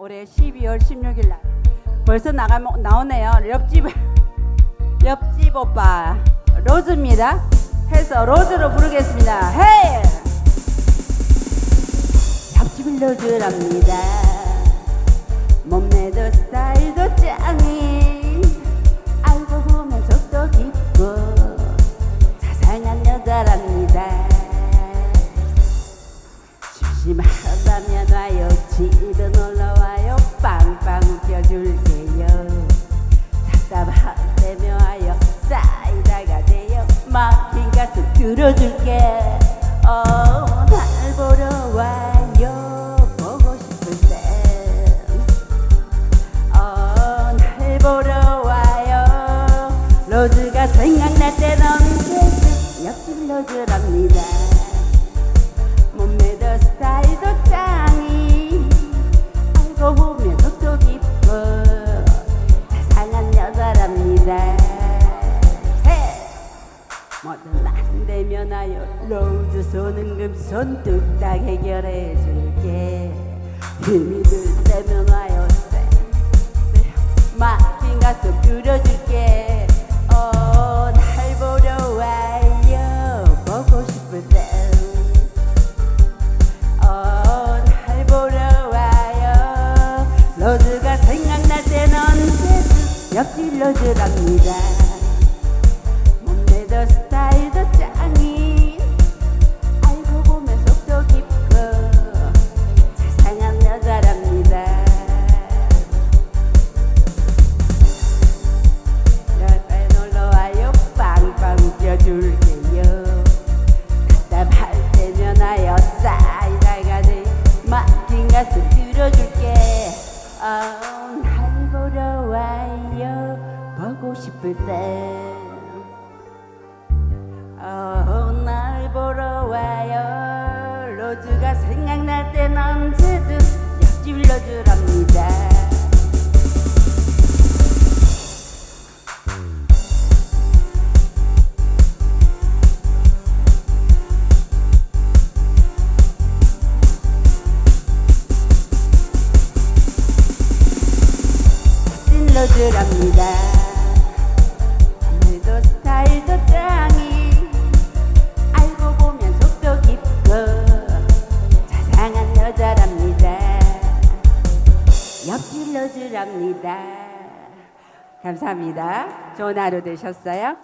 올해 12월 16일 날 벌써 나가면 나오네요. 옆집 옆집 오빠 로즈입니다. 해서 로즈로 부르겠습니다. 헤이! 옆집 로즈랍니다. 몸매도 스타일도 짱인 알고 보면 속도 깊고 자상한 여자랍니다. 심심하다면 와요 집에 놀러 막힌 가슴 들어줄게. 어 날 보러 와요. 보고 싶을 때어날 보러 와요. 로즈가 생각날 땐 언제든 옆집 로즈랍니다. 몸매도 스타일도 짱 로즈 손은 금 손 뚝딱 해결해 줄게. 힘이 들 때면 와요 막힌 가슴 뚫어줄게. 어, 날 보러 와요. 보고 싶을 때. 어, 날 보러 와요. 로즈가 생각날 땐 언제든 옆집 로즈랍니다 막힌 가슴 들어줄게. 어, 날 보러 와요. 보고 싶을 때. 어, 날 보러 와요. 로즈가 생각날 땐 언제든 옆집 로즈랍니다 찐로즈랍니다. 오늘도 스타일도 짱이 알고 보면 속도 깊고 자상한 여자랍니다. 옆집 로즈랍니다. 감사합니다. 좋은 하루 되셨어요